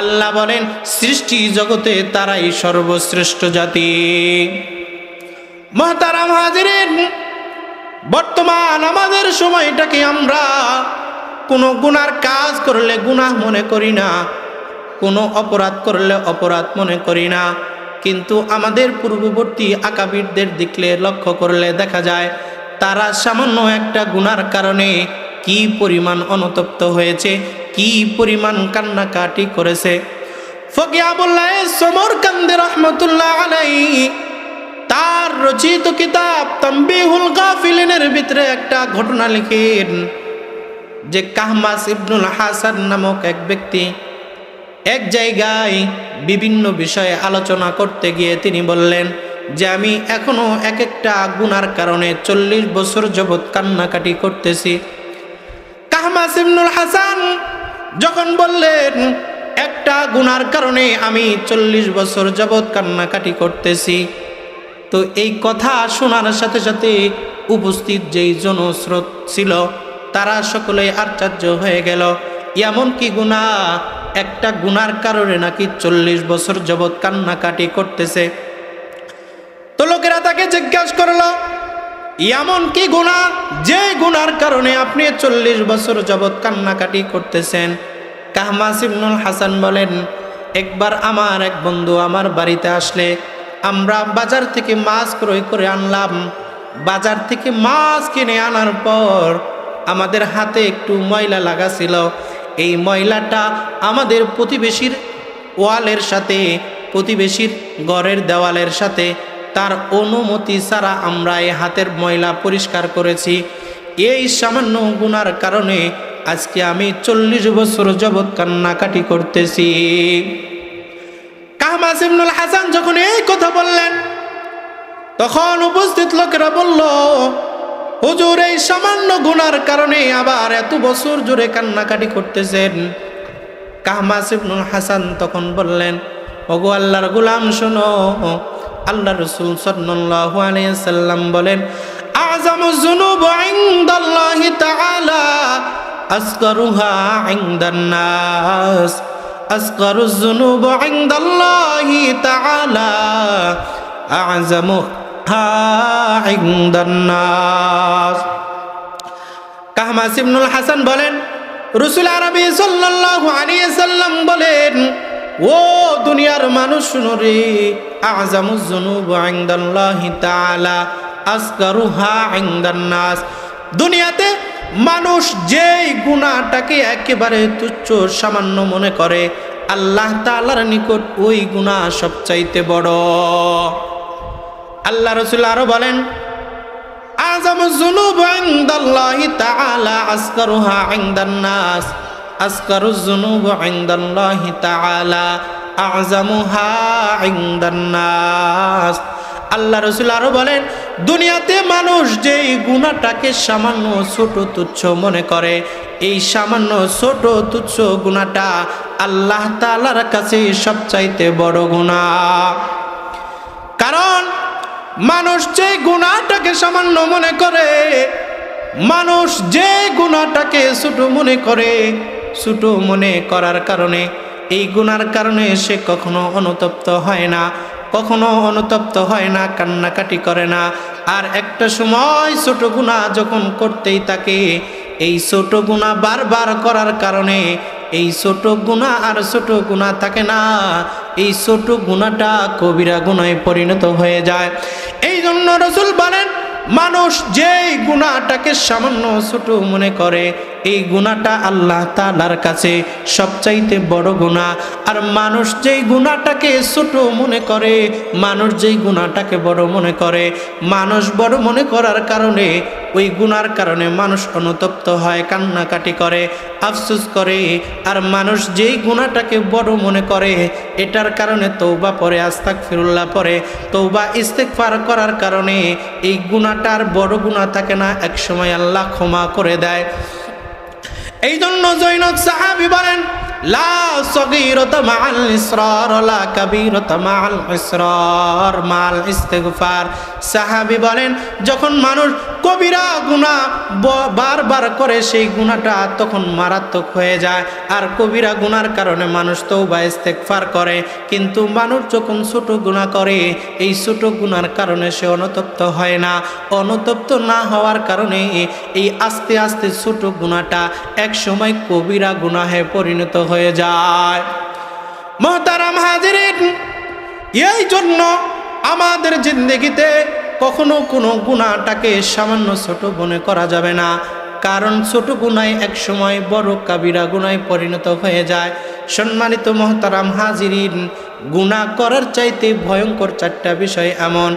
আল্লাহ বলেন, সৃষ্টি জগতে তারাই সর্বশ্রেষ্ঠ জাতি। মহতারাম হাজিরিন, বর্তমান আমাদের সময়টাকে আমরা কোনো গুনার কাজ করলে গুনাহ মনে করি না, কোনো অপরাধ করলে অপরাধ মনে করি না। কিন্তু আমাদের পূর্ববর্তী আকাবিরদের দিকলে লক্ষ্য করলে দেখা যায়, তারা সামান্য একটা গুনার কারণে কি পরিমাণ অনুতপ্ত হয়েছে, কি পরিমাণ কান্নাকাটি করেছে। ফকিয়াবুল্লাহ সমর কান্দে রহমতুল্লাহ আলাই তার রচিত কিতাব তম্বিহুল গাফিলিনের ভিতরে একটা ঘটনা লিখেন, যে কাহমাস ইবনুল হাসান নামক এক ব্যক্তি এক জায়গায় বিভিন্ন বিষয়ে আলোচনা করতে গিয়ে তিনি বললেন যে, আমি এখনও এক একটা গুনার কারণে চল্লিশ বছর যাবৎ কান্নাকাটি করতেছি। ইবনুল হাসান যখন বললেন, একটা গুনার কারণে আমি চল্লিশ বছর যাবৎ কান্নাকাটি করতেছি। তো এই কথা শোনার সাথে সাথে উপস্থিত যেই জনস্রোত ছিল, তারা সকলে আশ্চর্য হয়ে গেল। এমন কি গুণা একটা গুনার কারণে নাকি চল্লিশ বছর যাবৎ কান্নাকাটি করতেছে? তো লোকেরা তাকে জিজ্ঞাসা করল এমন কি গুণা যে গুনার কারণে আপনি চল্লিশ বছর যাবৎ কান্নাকাটি করতেছেন। কাহমাস ইবনুল হাসান বলেন, একবার আমার এক বন্ধু আমার বাড়িতে আসলে, আমরা বাজার থেকে মাছ ক্রয় করে আনলাম। বাজার থেকে মাছ কিনে আনার পর আমাদের হাতে একটু ময়লা লাগা ছিল। এই ময়লাটা আমাদের প্রতিবেশীর ওয়ালের সাথে, প্রতিবেশীর ঘরের দেওয়ালের সাথে তার অনুমতি ছাড়া আমরা এই হাতের ময়লা পরিষ্কার করেছি। এই সামান্য গুনার কারণে আজকে আমি চল্লিশ বছর যাবৎ কান্নাকাটি করতেছি। কাহমাস ইবনুল হাসান যখন এই কথা বললেন, তখন উপস্থিত লোকেরা বলল, হুজুর, এই সামান্য গুনার কারণে আবার এত বছর জুড়ে কান্নাকাটি করতেছেন? কাহমাস ইবনুল হাসান তখন বললেন, ওগো আল্লাহর গুলাম, শোনো আল্লাহ রসুল সাল্লাল্লাহু আলাইহি সাল্লাম বলেন, আযামু যুনুব ইনদাল্লাহি তাআলা আসগরুহা ইনদান নাস আসগরু যুনুব ইনদাল্লাহি তাআলা ইবনুল হাসান বলেন, রসুল আরবি সাল্লাল্লাহু আলাইহি সাল্লাম বলেন, ও দুনিয়ার মানুষ শুনো রে। আযামুজ যুনুব ইনদাল্লাহি তাআলা আসগারুহা ইনদান নাস দুনিয়াতে মানুষ যেই গুনাহটাকে একেবারে তুচ্ছ সামান্য মনে করে, আল্লাহ তাআলার নিকট ওই গুনাহ সবচাইতে বড়। আল্লাহ রসুল আরও বলেন আজম জুনুব ইনদাল্লাহি তাআলা নাস আল্লাহ রসুল আরও বলেন, দুনিয়াতে মানুষ যেই গুণাটাকে সামান্য ছোট তুচ্ছ মনে করে, এই সামান্য ছোট তুচ্ছ গুণাটা আল্লাহ তাআলার কাছে সবচাইতে বড় গুণা কারণ, মানুষ যে গুণাটাকে সামান্য মনে করে, মানুষ যে গুণাটাকে ছোট মনে করে, ছোট মনে করার কারণে এই গুনার কারণে সে কখনো অনুতপ্ত হয় না, কখনো অনুতপ্ত হয় না, কান্নাকাটি করে না। আর একটা সময় ছোট গুণা যখন করতেই থাকে, এই ছোট গুণা বারবার করার কারণে এই ছোট গুণা আর ছোট গুণা থাকে না, এই ছোট গুণাটা কবিরা গুণায় পরিণত হয়ে যায়। এই জন্য রসুল বলেন, মানুষ যেই গুণাটাকে সামান্য ছোট মনে করে এই গুণাটা আল্লাহ তালার কাছে সবচাইতে বড় গুণা আর মানুষ যেই গুণাটাকে ছোট মনে করে, মানুষ যেই গুণাটাকে বড় মনে করে, মানুষ বড় মনে করার কারণে ওই গুণার কারণে মানুষ অনুতপ্ত হয়, কান্নাকাটি করে, আফসুস করে। আর মানুষ যেই গুণাটাকে বড় মনে করে, এটার কারণে তৌবা পরে আস্তাক ফিরুল্লাহ পরে তৌবা ইস্তেকফার করার কারণে এই গুণাটার বড় গুণা থাকে না, একসময় আল্লাহ ক্ষমা করে দেয়। এই জন্য জৈনক সাহাবি বলেন লা মাল ইস্তিগফার। সাহাবি বলেন যখন মানুষ কবিরা গুণা বারবার করে সেই গুণাটা তখন মারাত্মক হয়ে যায়। আর কবিরা গুনার কারণে মানুষ তো বা ইস্তেকফার করে। কিন্তু মানুষ যখন ছোট গুণা করে, এই ছোট গুনার কারণে সে অনুতপ্ত হয় না। অনুতপ্ত না হওয়ার কারণে এই আস্তে আস্তে ছোট গুণাটা এক সময় কবিরা গুনাহে পরিণত হয়ে যায়। মহতারাম হাজির এই জন্য আমাদের জিন্দগিতে কখনো কোনো গুণাটাকে সামান্য ছোট মনে করা যাবে না। কারণ ছোট গুণায় এক সময় বড় কাবিরা গুণায় পরিণত হয়ে যায়। সম্মানিত মহতারাম হাজিরিন, গুণা করার চাইতে ভয়ঙ্কর চারটা বিষয় এমন।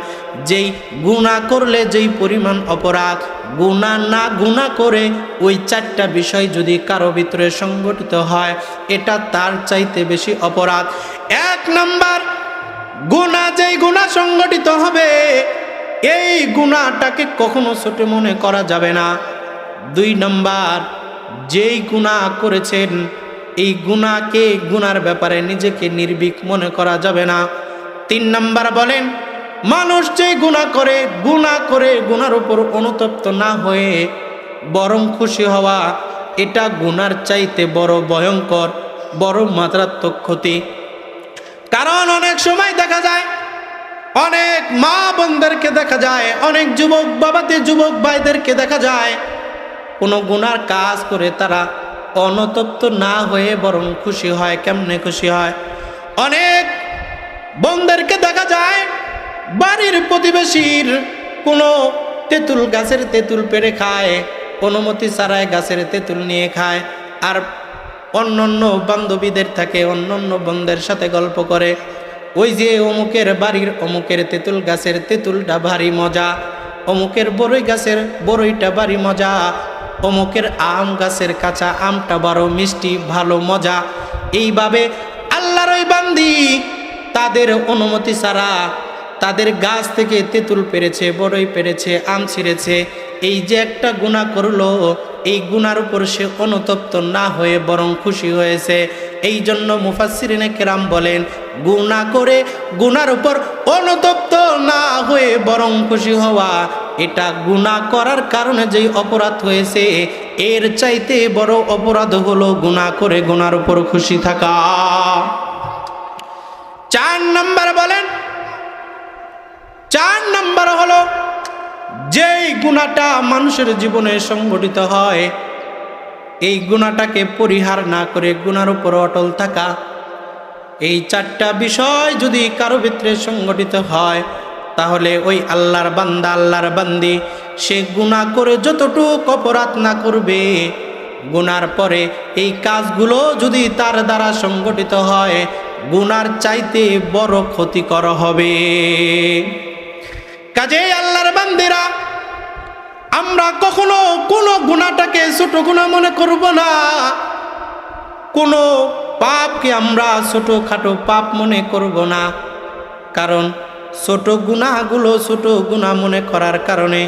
যেই গুণা করলে যেই পরিমাণ অপরাধ, গুণা না গুণা করে ওই চারটা বিষয় যদি কারও ভিতরে সংগঠিত হয়, এটা তার চাইতে বেশি অপরাধ। এক নাম্বার, গুণা যেই গুণা সংগঠিত হবে এই গুণাটাকে কখনো ছোট মনে করা যাবে না। দুই নম্বর, যেই গুণা করেছেন, এই গুণাকে গুনার ব্যাপারে নিজেকে নির্ভীক মনে করা যাবে না। তিন নম্বর বলেন, মানুষ যে গুণা করে গুণা করে গুনার উপর অনুতপ্ত না হয়ে বরং খুশি হওয়া, এটা গুনার চাইতে বড় ভয়ঙ্কর, বড় মাত্রাত্মক ক্ষতি। কারণ অনেক সময় দেখা যায় অনেক মা বোনদেরকে দেখা যায়, অনেক যুবক বাবাতে যুবক ভাইদেরকে দেখা যায়। কোনো গুনার কাজ করে তারা অনতপ্ত না হয়ে বরং খুশি হয়, কেমনে খুশি হয়? অনেক বোনদেরকে দেখা যায়, বাড়ির প্রতিবেশীর কোনো তেঁতুল গাছের তেঁতুল পেরে খায়, অনুমতি ছাড়াই গাছের তেঁতুল নিয়ে খায়, আর অন্যান্য বান্ধবীদের থাকে, অন্যান্য বন্ধের সাথে গল্প করে। ওই যে অমুকের বাড়ির, অমুকের তেঁতুল গাছের তেঁতুলটা ভারী মজা, অমুকের বড়ই গাছের বড়ইটা ভারী মজা, অমুকের আম গাছের কাঁচা আমটা বারো মিষ্টি, ভালো মজা। এইভাবে আল্লাহর ওই বান্দি তাদের অনুমতি ছাড়া তাদের গাছ থেকে তেঁতুল পেরেছে বড়ই পেরেছে, আম ছিঁড়েছে। এই যে একটা গুণা করল, এই গুনার উপর সে অনুতপ্ত না হয়ে বরং খুশি হয়েছে। এই জন্য মুফাসিরিনে কেরাম বলেন গুণা করে গুনার উপর অনুতপ্ত না হয়ে বরং খুশি হওয়া, এটা গুণা করার কারণে যেই অপরাধ হয়েছে, এর চাইতে বড় অপরাধ হলো গুণা করে গুনার উপর খুশি থাকা। চার নাম্বার বলেন, চার নাম্বার হলো যেই গুণাটা মানুষের জীবনে সংগঠিত হয়, এই গুণাটাকে পরিহার না করে গুণার উপর অটল থাকা। এই চারটা বিষয় যদি কারও ভিতরে সংগঠিত হয়, তাহলে ওই আল্লাহর বান্দা, আল্লাহর বান্দি, সে গুণা করে যতটুক অপরাধ না করবে, গুনার পরে এই কাজগুলো যদি তার দ্বারা সংগঠিত হয়, গুনার চাইতে বড় ক্ষতিকর হবে। কাজেই আল্লাহর বান্দিরা, আমরা কখনো কোনো গুণাটাকে ছোট গুণা মনে করব না। কোনো পাপকে আমরা ছোটোখাটো পাপ মনে করব না। কারণ ছোট গুণাগুলো ছোট গুণা মনে করার কারণে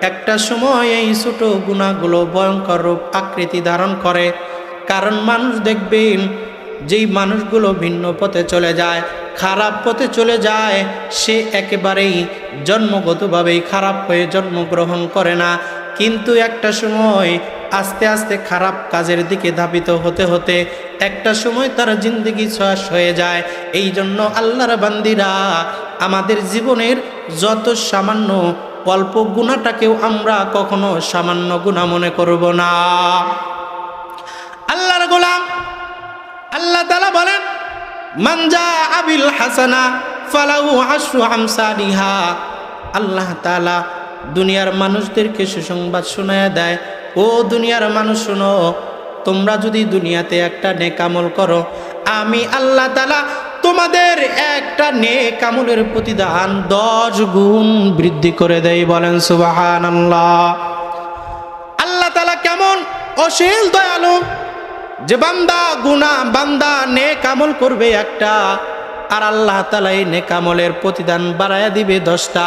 একটা সময় এই ছোট গুণাগুলো ভয়ঙ্কর রূপ আকৃতি ধারণ করে। কারণ মানুষ দেখবেন যেই মানুষগুলো ভিন্ন পথে চলে যায়, খারাপ পথে চলে যায়, সে একেবারেই জন্মগতভাবেই খারাপ হয়ে জন্মগ্রহণ করে না। কিন্তু একটা সময় আস্তে আস্তে খারাপ কাজের দিকে ধাবিত হতে হতে একটা সময় তার জিন্দগি শেষ হয়ে যায়। এই জন্য আল্লাহর বান্দিরা আমাদের জীবনের যত সামান্য অল্প গুণাটাকেও আমরা কখনো সামান্য গুণা মনে করব না। আল্লাহর গোলাম, আল্লাহ তালা বলেন মানজা আবিল হাসানা ফালাহু আশু আমসালিহা। আল্লাহ তালা দুনিয়ার মানুষদেরকে সুসংবাদ শোনায় দেয় ও দুনিয়ার মানুষ শোনো, তোমরা যদি দুনিয়াতে একটা নেকামল করো, আমি আল্লাহ তালা তোমাদের একটা নেক আমলের প্রতিদান দশ গুণ বৃদ্ধি করে দেয় বলেন সুবাহান আল্লাহ আল্লাহ তালা কেমন অশীল দয়ালু, যে বান্দা গুনা বান্দা নেক আমল করবে একটা, আর আল্লাহ তালা এই নেক প্রতিদান বাড়াইয়া দিবে দশটা।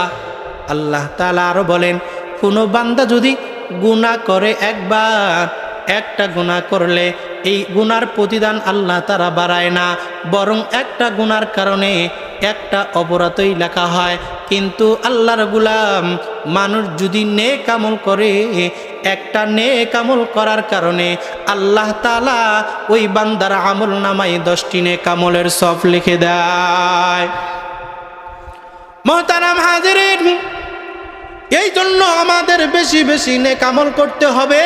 আল্লাহ তালা আরও বলেন, কোনো বান্দা যদি গুনাহ করে একবার, একটা গুনাহ করলে এই গুনার প্রতিদান আল্লাহ তারা বাড়ায় না। বরং একটা গুনার কারণে একটা অপরাধই লেখা হয়। কিন্তু আল্লাহর গুলাম মানুষ যদি নে কামল করে, একটা নে কামল করার কারণে আল্লাহ তালা ওই বান্দার আমল নামাই দশটি নে কামলের সব লিখে দেয়। মহতারাম হাজিরিন এই জন্য আমাদের বেশি বেশি নেকামল করতে হবে।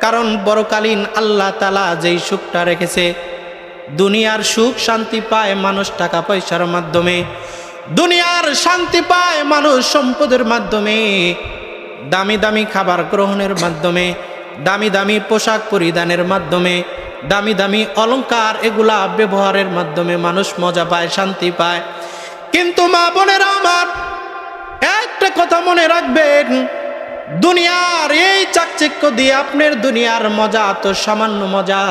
কারণ বড়কালীন আল্লাহ তালা যেই সুখটা রেখেছে, দুনিয়ার সুখ শান্তি পায় মানুষ টাকা পয়সার মাধ্যমে, দুনিয়ার শান্তি পায় মানুষ সম্পদের মাধ্যমে, দামি দামি খাবার গ্রহণের মাধ্যমে, দামি দামি পোশাক পরিধানের মাধ্যমে, দামি দামি অলংকার এগুলা ব্যবহারের মাধ্যমে মানুষ মজা পায়, শান্তি পায়। কিন্তু মা বোনেরা আমার একটা কথা মনে রাখবেন, দুনিয়ার এই চাকচিক্য দিয়ে আপনার দুনিয়ার মজা তো সামান্য মজা।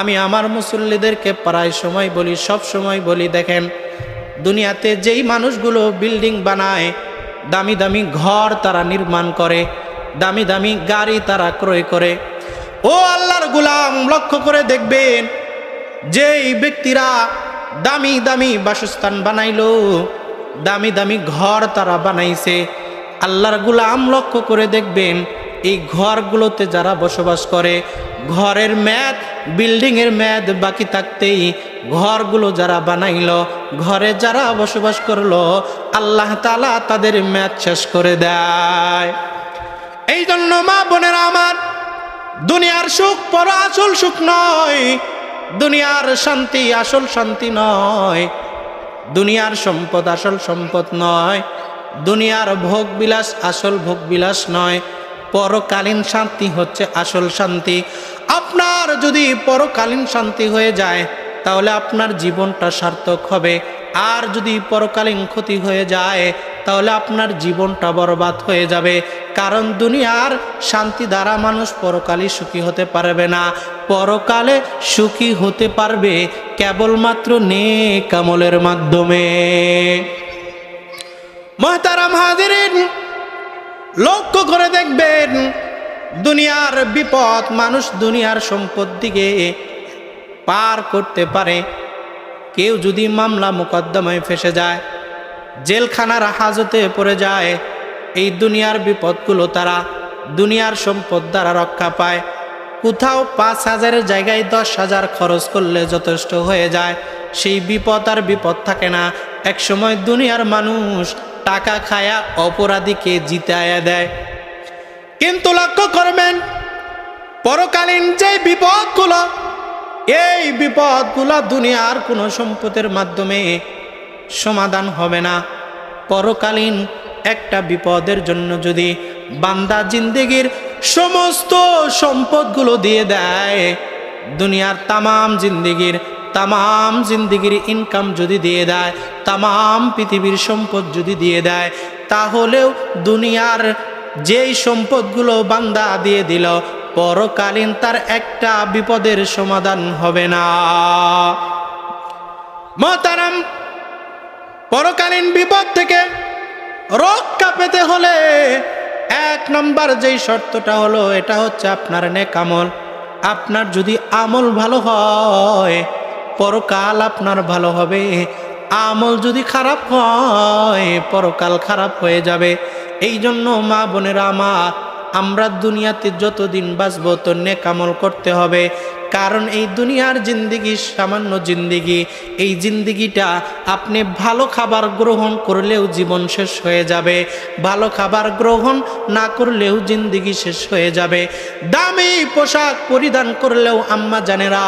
আমি আমার মুসল্লিদেরকে প্রায় সময় বলি, সব সময় বলি, দেখেন, দুনিয়াতে যেই মানুষগুলো বিল্ডিং বানায়, দামি দামি ঘর তারা নির্মাণ করে, দামি দামি গাড়ি তারা ক্রয় করে। ও আল্লাহর গুলাম, লক্ষ্য করে দেখবেন, যেই ব্যক্তিরা দামি দামি বাসস্থান বানাইলো দামি দামি ঘর তারা বানাইছে। আল্লাহর গুলাম লক্ষ্য করে দেখবেন, এই ঘরগুলোতে যারা বসবাস করে, ঘরের ম্যাদ, বিল্ডিংয়ের ম্যাদ বাকি থাকতেই ঘরগুলো যারা বানাইল, ঘরে যারা বসবাস করল, আল্লাহ তালা তাদের ম্যাদ শেষ করে দেয়। এই জন্য মা বোনেরা আমার, দুনিয়ার সুখ পর আসল সুখ নয়, দুনিয়ার শান্তি আসল শান্তি নয়। দুনিয়ার সম্পদ আসল সম্পদ নয়। দুনিয়ার ভোগ বিলাস আসল ভোগ বিলাস নয়। পরকালীন শান্তি হচ্ছে আসল শান্তি। আপনার যদি পরকালীন শান্তি হয়ে যায়, তাহলে আপনার জীবনটা সার্থক হবে। আর যদি পরকালীন ক্ষতি হয়ে যায়, তাহলে আপনার জীবনটা বরবাদ হয়ে যাবে। কারণ দুনিয়ার শান্তি দ্বারা মানুষ পরকালে সুখী হতে পারবে না। পরকালে সুখী হতে পারবে কেবলমাত্র নে কামলের মাধ্যমে। মহতারাম হাজিরিন, লক্ষ্য করে দেখবেন, দুনিয়ার বিপদ মানুষ দুনিয়ার সম্পদ দিকে পার করতে পারে। কেউ যদি মামলা মোকদ্দমায় ফেসে যায়, জেলখানার হাজতে পড়ে যায়, এই দুনিয়ার বিপদগুলো তারা দুনিয়ার সম্পদ দ্বারা রক্ষা পায়। কোথাও পাঁচ হাজারের জায়গায় দশ হাজার খরচ করলে যথেষ্ট হয়ে যায়। সেই বিপদ আর বিপদ থাকে না। একসময় দুনিয়ার মানুষ টাকা খায়া অপরাধীকে জিতায়া দেয়। কিন্তু লক্ষ্য করবেন, পরকালীন যে বিপদগুলো এই বিপদগুলো দুনিয়ার কোনো সম্পদের মাধ্যমে সমাধান হবে না। পরকালীন একটা বিপদের জন্য যদি বান্দা জিন্দেগির সমস্ত সম্পদগুলো দিয়ে দেয়, দুনিয়ার তামাম জিন্দেগির, তামাম জিন্দিগির ইনকাম যদি দিয়ে দেয়, তামাম পৃথিবীর সম্পদ যদি দিয়ে দেয়, তাহলেও দুনিয়ার যেই সম্পদগুলো বান্দা দিয়ে দিল পরকালীন তার একটা বিপদের সমাধান হবে না। মতারাম পরকালীন বিপদ থেকে রক্ষা পেতে হলে এক নম্বর যেই শর্তটা হলো, এটা হচ্ছে আপনার নেকামল। আপনার যদি আমল ভালো হয়, পরকাল আপনার ভালো হবে। আমল যদি খারাপ হয়, পরকাল খারাপ হয়ে যাবে। এই জন্য মা বোনেরা আমার আমরা দুনিয়াতে যতদিন বাঁচবো, তো নেকামল করতে হবে। কারণ এই দুনিয়ার জিন্দিগি সামান্য জিন্দিগি। এই জিন্দিগিটা আপনি ভালো খাবার গ্রহণ করলেও জীবন শেষ হয়ে যাবে। ভালো খাবার গ্রহণ না করলেও জিন্দিগি শেষ হয়ে যাবে। দামি পোশাক পরিধান করলেও আম্মা জানেরা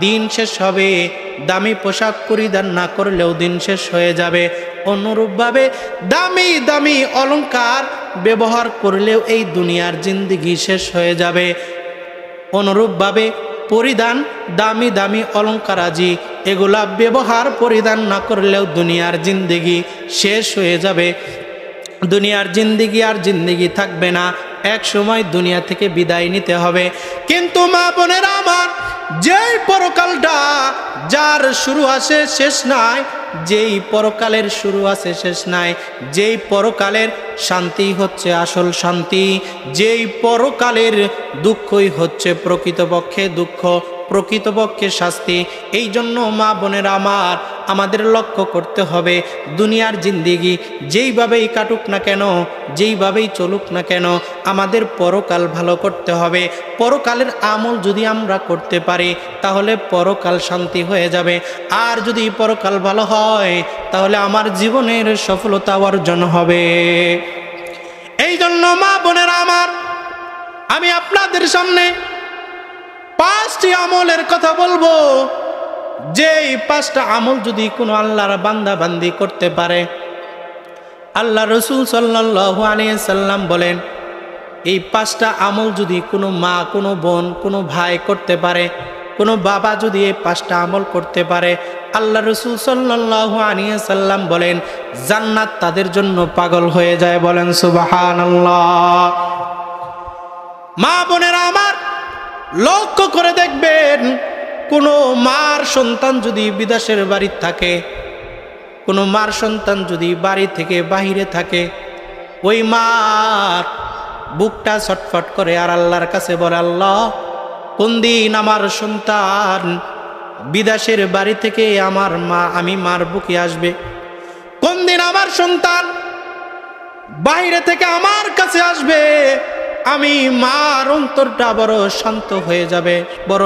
দিন শেষ হবে। দামি পোশাক পরিধান না করলেও দিন শেষ হয়ে যাবে। অনুরূপভাবে দামি দামি অলংকার ব্যবহার করলেও এই দুনিয়ার জিন্দিগি শেষ হয়ে যাবে। অনুরূপভাবে পরিধান, দামি দামি অলঙ্কারাজি, এগুলা ব্যবহার পরিধান না করলেও দুনিয়ার জিন্দিগি শেষ হয়ে যাবে। দুনিয়ার জিন্দিগি আর জিন্দিগি থাকবে না। এক সময় দুনিয়া থেকে বিদায় নিতে হবে। কিন্তু মা বোনেরা আমার যেই পরকালটা যার শুরু আসে, শেষ নাই, যেই পরকালের শুরু আছে শেষ নাই, যেই পরকালের শান্তি হচ্ছে আসল শান্তি, যেই পরকালের দুঃখই হচ্ছে প্রকৃতপক্ষে দুঃখ প্রকৃতপক্ষে শাস্তি। এই জন্য মা বোনের আমার, আমাদের লক্ষ্য করতে হবে দুনিয়ার জিন্দিগি। যেইভাবেই কাটুক না কেন, যেইভাবেই চলুক না কেন, আমাদের পরকাল ভালো করতে হবে। পরকালের আমল যদি আমরা করতে পারি, তাহলে পরকাল শান্তি হয়ে যাবে। আর যদি পরকাল ভালো হয়, তাহলে আমার জীবনের সফলতা অর্জন হবে। এই জন্য মা বোনেরা আমার, আমি আপনাদের সামনে পাঁচটি আমলের কথা বলব। যে পাঁচটা আমল যদি কোনো আল্লাহর বান্দা বান্দি করতে পারে, আল্লাহ রসুল সাল্লাম বলেন, এই পাঁচটা আমল যদি কোনো মা, কোনো বোন, কোনো ভাই করতে পারে, কোনো বাবা যদি এই পাঁচটা আমল করতে পারে, আল্লাহ রসুল সাল্লাহ সাল্লাম বলেন, জান্নাত তাদের জন্য পাগল হয়ে যায় বলেন সুবাহান মা বোনেরা আমার লক্ষ্য করে দেখবেন, কোনো মার সন্তান যদি বিদেশের বাড়ি থাকে, কোনো মার সন্তান যদি বাড়ি থেকে বাহিরে থাকে, ওই মার বুকটা ছটফট করে আর আল্লাহর কাছে বলে, আল্লাহ, কোন দিন আমার সন্তান বিদেশের বাড়ি থেকে আমার মা, আমি মার বুকে আসবে? কোন দিন আমার সন্তান বাইরে থেকে আমার কাছে আসবে? আমি মার অন্তরটা বড় শান্ত হয়ে যাবে বড়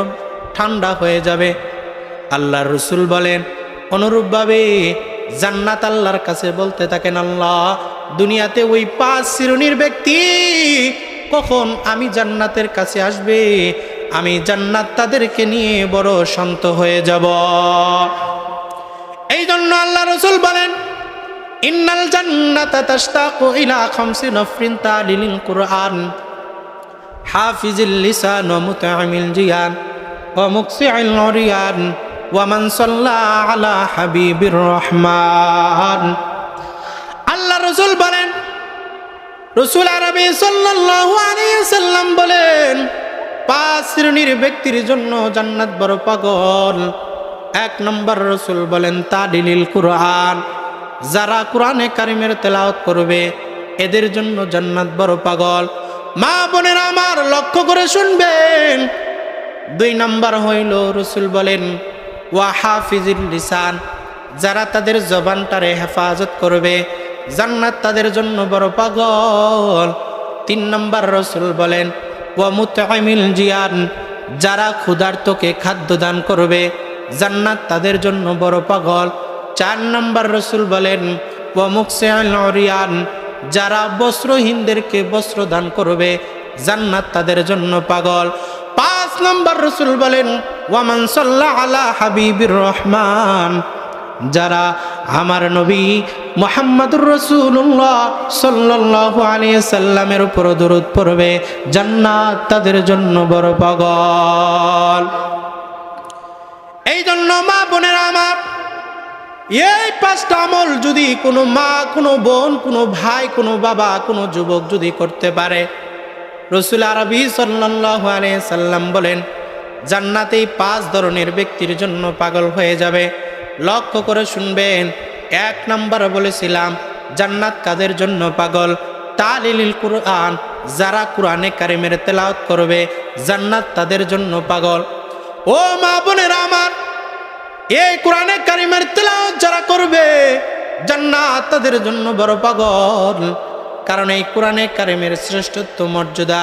ঠান্ডা হয়ে যাবে। আল্লাহ রসুল বলেন, অনুরূপভাবে জান্নাত আল্লাহর কাছে বলতে থাকেন, আল্লাহ, দুনিয়াতে ওই পাঁচ শ্রেণির ব্যক্তি কখন আমি জান্নাতের কাছে আসবে? আমি জান্নাত তাদেরকে নিয়ে বড় শান্ত হয়ে যাব। এই জন্য আল্লাহ রসুল বলেন, ইন্নাল জান্নাতা তাশতাকু ইলা খামসি নফরিন তালিলিল কুরআন। হাফিজিল লিসান মুতআমিল জিয়ান ওয়া মুকসিআল উরিয়ান ওয়া মান সাল্লা আলা হাবিবির রহমান। আল্লাহ রসুল বলেন, রসুল আরবি সাল্লাল্লাহু আলাইহি সাল্লাম বলেন পাঁচ ব্যক্তির জন্য জান্নাত বড় পাগল। এক নম্বর রসুল বলেন তালিলিল কুরআন। যারা কোরআনে কারিমের তেলাওয়াত করবে, এদের জন্য জান্নাত বড় পাগল। মা বোনেরা আমার লক্ষ্য করে শুনবেন। দুই নম্বর হইল রসুল বলেন, ওয়া হাফিজুল লিসান যারা তাদের জবানটারে হেফাজত করবে, জান্নাত তাদের জন্য বড় পাগল। তিন নম্বর রসুল বলেন, ওয়া মুতামিল জিয়ান যারা ক্ষুধার্তকে খাদ্য দান করবে, জান্নাত তাদের জন্য বড় পাগল। চার নম্বর রসুল বলেন ও মুকসিয়ান যারা বস্ত্রহীনদেরকে বস্ত্র দান করবে, জান্নাত তাদের জন্য পাগল। পাঁচ নম্বর রসুল বলেন, ওয়ামান সাল্লাহ আলা হাবিবির রহমান। যারা আমার নবী মোহাম্মদুর রসুল্লাহ সাল্লাহ আলিয়া সাল্লামের উপর দরুদ পড়বে, জান্নাত তাদের জন্য বড় পাগল। এই জন্য মা বোনেরা আমার এই পাঁচটা আমল যদি কোনো মা, কোনো বোন, কোনো ভাই, কোনো বাবা, কোনো যুবক যদি করতে পারে, রসুল আরবি সাল্লাহ সাল্লাম বলেন, জান্নাতেই পাঁচ ধরনের ব্যক্তির জন্য পাগল হয়ে যাবে। লক্ষ্য করে শুনবেন, এক নাম্বার বলেছিলাম, জান্নাত কাদের জন্য পাগল? তালিল কুরআন, যারা কোরআনে কারিমের তেলাওয়াত করবে, জান্নাত তাদের জন্য পাগল। ও মা বোনেরা আমার এই কোরআনে কারিমের তেলাওয়াত যারা করবে, জান্নাত তাদের জন্য বড় পাগল। কারণ এই কোরআনে কারিমের শ্রেষ্ঠত্ব, মর্যাদা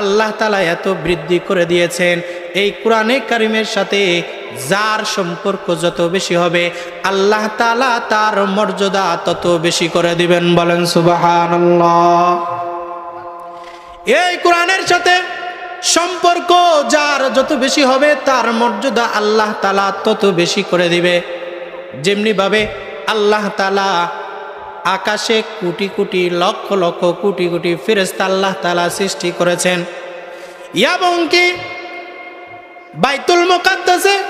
আল্লাহ তালা এত বৃদ্ধি করে দিয়েছেন। এই কোরআনে কারিমের সাথে যার সম্পর্ক যত বেশি হবে, আল্লাহ তালা তার মর্যাদা তত বেশি করে দিবেন। বলেন সুবাহান এই কোরআনের সাথে সম্পর্ক যার যত বেশি হবে, তার মর্যাদা আল্লাহ তালা তত বেশি করে দিবে। যেমনিভাবে আল্লাহ তালা আকাশে কোটি কোটি, লক্ষ লক্ষ, কোটি কোটি ফেরেস্তা আল্লাহ তালা সৃষ্টি করেছেন। এবং কি? বাইতুল মোকাদ্দাসে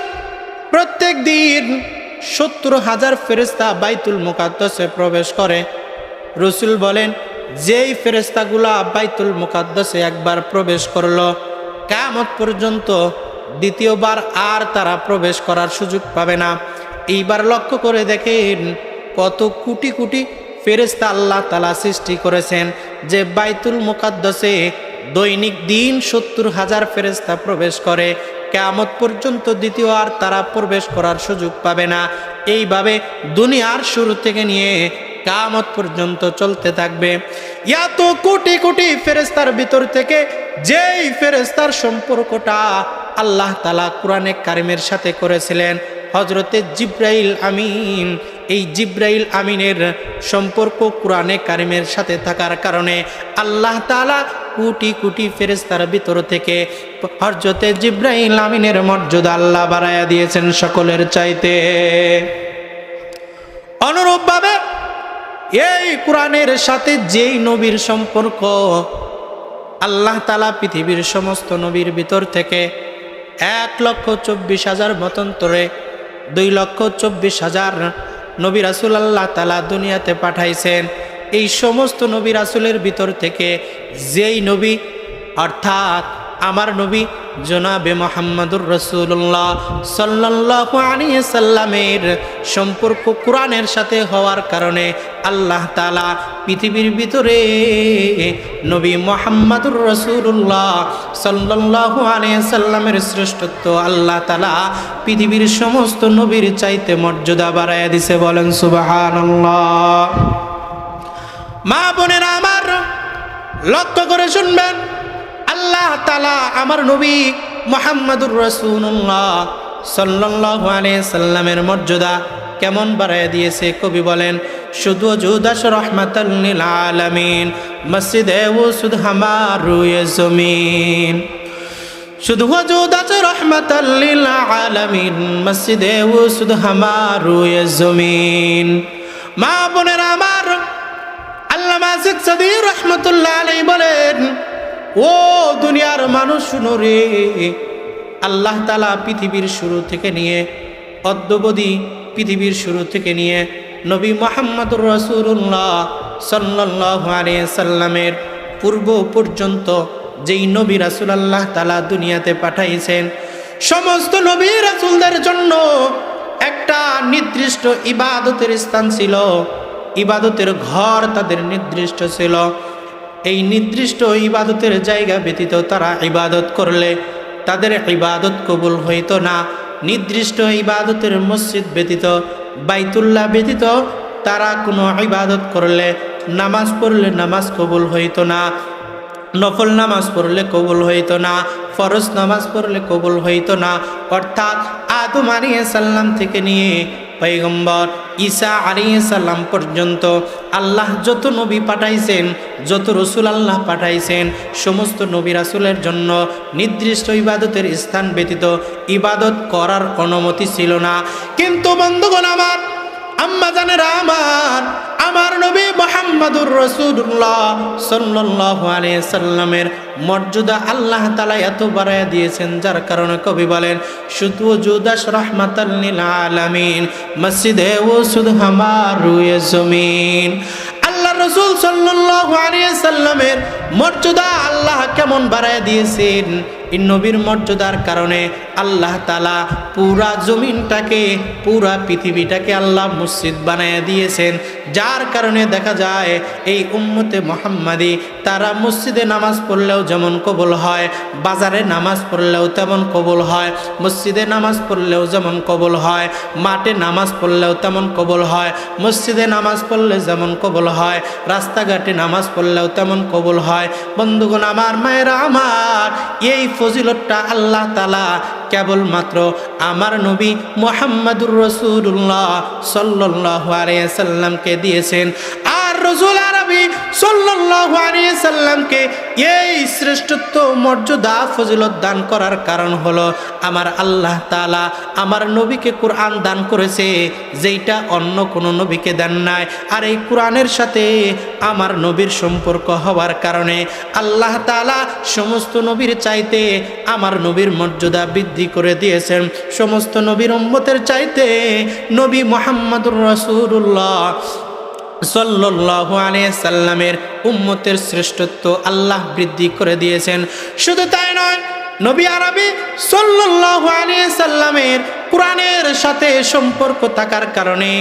প্রত্যেক দিন সত্তর হাজার ফেরেস্তা বাইতুল মোকাদ্দাসে প্রবেশ করে। রসুল বলেন যেই ফেরেস্তাগুলা বাইতুল মুকাদ্দাসে একবার প্রবেশ করল কামত পর্যন্ত দ্বিতীয়বার আর তারা প্রবেশ করার সুযোগ পাবে না। এইবার লক্ষ্য করে দেখেন কত কোটি কোটি ফেরেস্তা আল্লাহ তালা সৃষ্টি করেছেন, যে বাইতুল মুকাদ্দাসে দৈনিক দিন সত্তর হাজার ফেরেস্তা প্রবেশ করে। কেয়ামত পর্যন্ত দ্বিতীয় আর তারা প্রবেশ করার সুযোগ পাবে না। এইভাবে দুনিয়ার শুরু থেকে নিয়ে কামত পর্যন্ত চলতে থাকবে। এত কোটি কোটি ফেরেস্তার ভিতর থেকে যেই ফেরেস্তার সম্পর্কটা আল্লাহ তালা কোরআনে কারিমের সাথে করেছিলেন হজরতে জিব্রাইল আমিন। এই জিব্রাইল আমিনের সম্পর্ক কোরআনে কারিমের সাথে থাকার কারণে আল্লাহ তালা কোটি কোটি ফেরেস্তার ভিতর থেকে হজরতে জিব্রাইল আমিনের মর্যাদা আল্লাহ বাড়াইয়া দিয়েছেন সকলের চাইতে। অনুরূপভাবে এই কোরআনের সাথে যেই নবীর সম্পর্ক, আল্লাহ তালা পৃথিবীর সমস্ত নবীর ভিতর থেকে এক লক্ষ চব্বিশ হাজার মতন্তরে দুই লক্ষ চব্বিশ হাজার নবী রাসুল আল্লাহ তালা দুনিয়াতে পাঠাইছেন। এই সমস্ত নবী রাসুলের ভিতর থেকে যেই নবী, অর্থাৎ আমার নবী জনাবে মোহাম্মদুর রসুল্লাহ সাল্লাহ আলিয়া সাল্লামের সম্পর্ক কোরআনের সাথে হওয়ার কারণে আল্লাহ তালা পৃথিবীর ভিতরে নবী মোহাম্মদুর রসুল্লাহ সাল্লাহ আলিয়া সাল্লামের শ্রেষ্ঠত্ব আল্লাহ তালা পৃথিবীর সমস্ত নবীর চাইতে মর্যাদা বাড়াইয়া দিছে। বলেন সুবাহান মা বোনেরা আমার লক্ষ্য করে শুনবেন আল্লাহ তালা আমার নবী মোহাম্মদুর রসুল্লাহ সাল্লাহ সাল্লামের মর্যাদা কেমন বাড়াই দিয়েছে কবি বলেন, শুধু জুদাস রহমতাল্লিল আলমিন, মসজিদে ও শুধু হামার জমিন। শুধু জুদাস রহমতাল্লিল আলমিন, মসজিদে ও শুধু হামার জমিন। মা বোনের আমার আল্লাহ মাসিদ সদির রহমতুল্লাহ আলাই বলেন ও দুনিয়ার মানুষ শুনো রে আল্লাহ তালা পৃথিবীর শুরু থেকে নিয়ে, অদ্যবধি পৃথিবীর শুরু থেকে নিয়ে, নবী মোহাম্মদুর রসুল্লাহ সাল্লাহ সাল্লামের পূর্ব পর্যন্ত যেই নবী রাসুল আল্লাহ তালা দুনিয়াতে পাঠাইছেন, সমস্ত নবী রাসুলদের জন্য একটা নির্দিষ্ট ইবাদতের স্থান ছিল, ইবাদতের ঘর তাদের নির্দিষ্ট ছিল। এই নির্দিষ্ট ইবাদতের জায়গা ব্যতীত তারা ইবাদত করলে তাদের ইবাদত কবুল হইত না। নির্দিষ্ট ইবাদতের মসজিদ ব্যতীত, বাইতুল্লাহ ব্যতীত তারা কোনো ইবাদত করলে নামাজ পড়লে নামাজ কবুল হইত না। নফল নামাজ পড়লে কবুল হইত না। ফরজ নামাজ পড়লে কবুল হইত না। অর্থাৎ আদম আলিয়া সাল্লাম থেকে নিয়ে পৈগম্বর ঈসা আলিয়া সাল্লাম পর্যন্ত আল্লাহ যত নবী পাঠাইছেন, যত রসুল আল্লাহ পাঠাইছেন, সমস্ত নবী রাসুলের জন্য নির্দিষ্ট ইবাদতের স্থান ব্যতীত ইবাদত করার অনুমতি ছিল না। কিন্তু বন্ধুগণ আমার আম্মা আমার আমার রসুল্লাহ সাল্লাহ সাল্লামের মর্যাদা আল্লাহ এত বাড়াইয়া দিয়েছেন, যার কারণে কবি বলেন আলামিন ও রুয়ে জমিন। আল্লাহ সাল্লামের আল্লাহ কেমন বাড়ায় দিয়েছেন? এই নবীর মর্যাদার কারণে আল্লাহ তালা পুরা জমিনটাকে, পুরা পৃথিবীটাকে আল্লাহ মসজিদ বানায় দিয়েছেন। যার কারণে দেখা যায়, এই উম্মতে মোহাম্মদি তারা মসজিদে নামাজ পড়লেও যেমন কবল হয়, বাজারে নামাজ পড়লেও তেমন কবল হয়, মসজিদে নামাজ পড়লেও যেমন কবল হয়, মাঠে নামাজ পড়লেও তেমন কবল হয়, মসজিদে নামাজ পড়লে যেমন কবল হয়, রাস্তাঘাটে নামাজ পড়লেও তেমন কবল হয়। বন্ধুগণ, আমার মায়েরা, আমার এই ফজিলতটা আল্লাহ তালা কেবলমাত্র আমার নবী মোহাম্মদুর রসুল্লাহ সাল্লাহ আলিয়া সাল্লামকে দিয়েছেন। রসুল আরবি সাল্লামকে এই শ্রেষ্ঠত্ব, মর্যাদা, ফজিলত দান করার কারণ হলো আমার আল্লাহ তাআলা আমার নবীকে কোরআন দান করেছে, যেইটা অন্য কোনো নবীকে দেন নাই। আর এই কোরআনের সাথে আমার নবীর সম্পর্ক হওয়ার কারণে আল্লাহ তাআলা সমস্ত নবীর চাইতে আমার নবীর মর্যাদা বৃদ্ধি করে দিয়েছেন। সমস্ত নবীর উম্মতের চাইতে নবী মোহাম্মদুর রাসূলুল্লাহ সাল্লামের উম্মতের শ্রেষ্ঠত্ব আল্লাহ বৃদ্ধি করে দিয়েছেন। শুধু তাই নয়, নবী আরবি সাল্লু আলিয়া সাল্লামের কোরআনের সাথে সম্পর্ক থাকার কারণে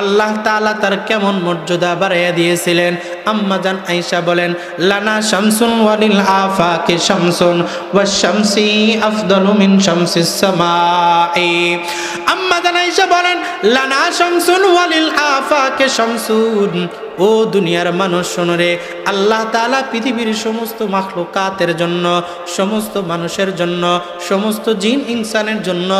আল্লাহ তালা তার কেমন মর্যাদা বাড়াইয়া দিয়েছিলেন? আম্মা জান আয়েশা বলেন, লানা শামসুন ওয়ালিল আফাকে শামসুন ওয়াশ শামসি আফদালু মিন শামসিস সামাই। আম্মা জান আয়েশা বলেন, লানা শামসুন ওয়ালিল আফাকে শামসুন। ও দুনিয়ার মানুষ শোনো রে, আল্লাহ তাআলা পৃথিবীর সমস্ত মাখলুকাতের জন্য, সমস্ত মানুষের জন্য, সমস্ত জিন ইনসানের জন্য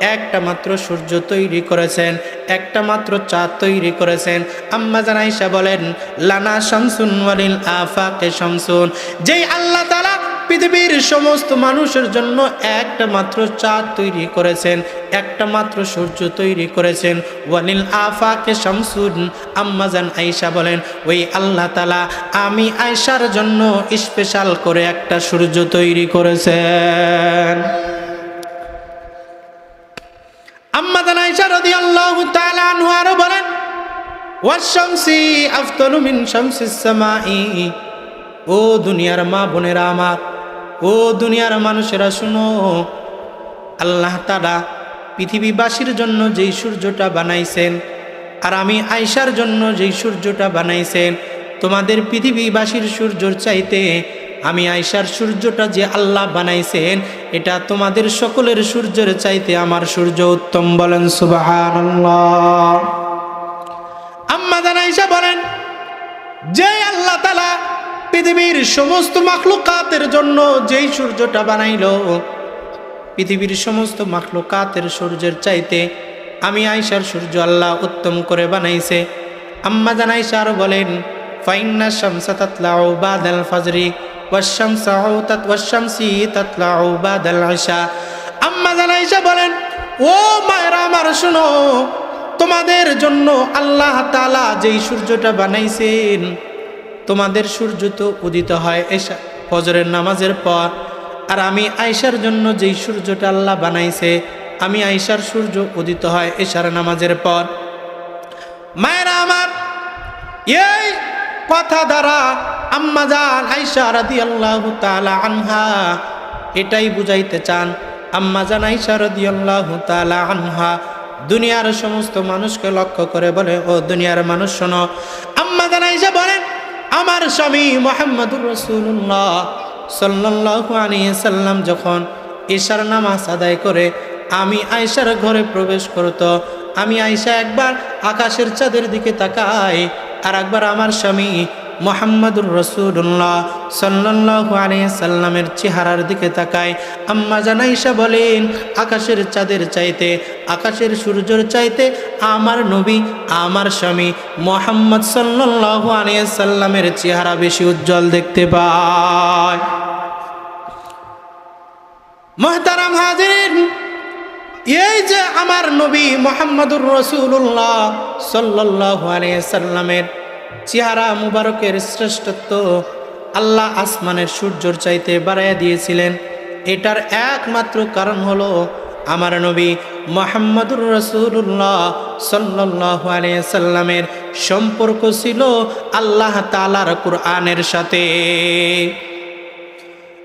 একটা মাত্র সূর্য তৈরি করেছেন, একটা মাত্র চাঁদ তৈরি করেছেন। আম্মা জানাইশা বলেন, লানা শামসুন ওয়ালিল আফাকে শামসুন। যেই আল্লাহ তাআলা পৃথিবীর সমস্ত মানুষের জন্য একটা মাত্র চাঁদ তৈরি করেছেন, একটা মাত্র সূর্য তৈরি করেছেন, ওয়ালিল আফাকে শামসুন। আম্মাজান আয়েশা বলেন, ওই আল্লাহ তালা আমি আয়েশার জন্য স্পেশাল করে একটা সূর্য তৈরি করেছেন। আম্মাজান আয়েশা রাদিয়াল্লাহু তাআলা আনহা বলেন, ওয়াশ-শামসি আফদালু মিন শামসিস সামাই। ও দুনিয়ার মা বোনেরা আমার, ও দুনিয়ার মানুষেরা শুনো, আল্লাহ তালা পৃথিবীবাসীর জন্য যেই সূর্যটা বানাইছেন আর আমি আয়সার জন্য যেই সূর্যটা বানাইছেন, তোমাদের পৃথিবীবাসীর সূর্যর চাইতে আমি আয়সার সূর্যটা যে আল্লাহ বানাইছেন, এটা তোমাদের সকলের সূর্যের চাইতে আমার সূর্য উত্তম বলেন সুবাহ বলেন, যে আল্লাহ তালা পৃথিবীর সমস্ত মাখলুকাতের জন্য যেই সূর্যটা বানাইলো, পৃথিবীর সমস্ত মাখলুকাতের সূর্যের চাইতে আমি আয়সার সূর্য আল্লাহ উত্তম করে বানাইছে। আম্মা জানাইসা আরও বলেন, ফাইন্না শামসা তাতলাউ বাদাল ফাজরি আম্মা বলেন, ও মায়েরা আমার, শুনো, তোমাদের জন্য আল্লাহ তালা যেই সূর্যটা বানাইছেন, তোমাদের সূর্য তো উদিত হয় এসা ফজরের নামাজের পর। আর আমি আয়সার জন্য যেই সূর্যটা আল্লাহ বানাইছে, আমি আয়সার সূর্য উদিত হয় এশার নামাজের পর। মায়েরা আমার, এই কথা দ্বারা আম্মা যান আয়সা রাদি আল্লাহ আনহা এটাই বুঝাইতে চান। আম্মা জান আয়সা রাদি আল্লাহ আনহা দুনিয়ার সমস্ত মানুষকে লক্ষ্য করে বলে, ও দুনিয়ার মানুষ, শোনো। আম্মা জান আয়সা বলেন, আমার স্বামী মোহাম্মদুর রসুল্লাহ সাল্লাহ আলিয়া সাল্লাম যখন ঈশার নামাজ আদায় করে আমি আয়সার ঘরে প্রবেশ করত, আমি আয়সা একবার আকাশের চাঁদের দিকে তাকাই আর একবার আমার স্বামী মোহাম্মদুর রসুল্লাহ সাল্লাহ সাল্লামের চেহারার দিকে তাকায়। আম্মা জানাইসা বলেন, আকাশের চাঁদের চাইতে, আকাশের সূর্যর চাইতে আমার নবী, আমার স্বামী মোহাম্মদ সাল্লাহ সাল্লামের চেহারা বেশি উজ্জ্বল দেখতে পায়। মহতারাম হাজির এই যে আমার নবী মোহাম্মদুর রসুল্লাহ সাল্লাহ সাল্লামের চেহারা মুবারকের শ্রেষ্ঠত্ব আল্লাহ আসমানের সূর্যর চাইতে বাড়াইয়া দিয়েছিলেন, এটার একমাত্র কারণ হলো আমার নবী মোহাম্মদুর রসুল্লাহ সাল্লাহ সাল্লামের সম্পর্ক ছিল আল্লাহ তালার কুরআনের সাথে।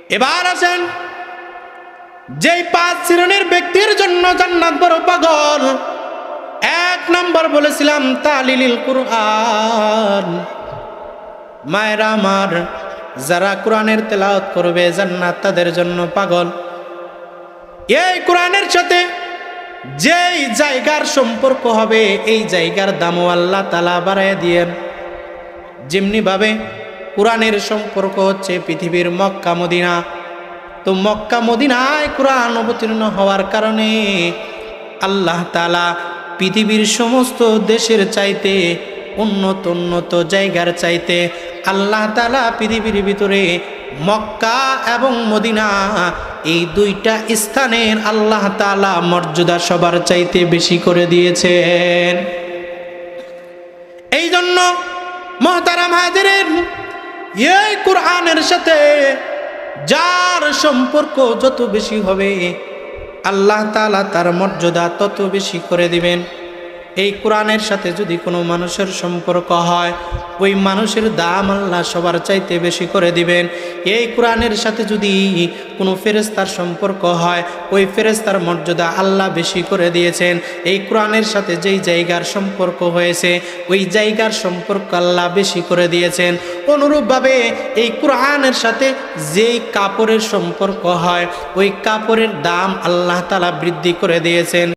এবার আছেন যেই পাঁচ শ্রেণির ব্যক্তির জন্য জান্নাত বড় পাগল, এক নম্বর বলেছিলাম, তালিলিল কুরআন। মায়েরা আমার, যারা কোরআনের তেলাওয়াত করবে, জান্নাত তাদের জন্য পাগল। এই কোরআনের সাথে যেই জায়গার সম্পর্ক হবে, এই জায়গার দামও আল্লাহ তালা বাড়াইয়া দিয়েন। যেমনিভাবে কোরআনের সম্পর্ক হচ্ছে পৃথিবীর মক্কা, মদিনা। তো মক্কা মদিনায় কোরআন অবতীর্ণ হওয়ার কারণে আল্লাহ তালা পৃথিবীর সমস্ত দেশের চাইতে উন্নত উন্নত জায়গার চাইতে আল্লাহ তালা পৃথিবীর ভিতরে মক্কা এবং মদিনা এই দুইটা স্থানের আল্লাহ তালা মর্যাদা সবার চাইতে বেশি করে দিয়েছেন। এই জন্য মহতারাম হাজিরের এই কোরআনের সাথে যার সম্পর্ক যত বেশি হবে আল্লাহ তালা তার মর্যাদা তত বেশি করে দিবেন। এই কোরআনের সাথে যদি কোনো মানুষের সম্পর্ক হয়, ওই মানুষের দাম আল্লাহ সবার চাইতে বেশি করে দিবেন। এই কোরআনের সাথে যদি কোনো ফেরেস্তার সম্পর্ক হয়, ওই ফেরেস্তার মর্যাদা আল্লাহ বেশি করে দিয়েছেন। এই কোরআনের সাথে যেই জায়গার সম্পর্ক হয়েছে, ওই জায়গার সম্পর্ক আল্লাহ বেশি করে দিয়েছেন। অনুরূপভাবে এই কোরআনের সাথে যেই কাপড়ের সম্পর্ক হয়, ওই কাপড়ের দাম আল্লাহ তালা বৃদ্ধি করে দিয়েছেন।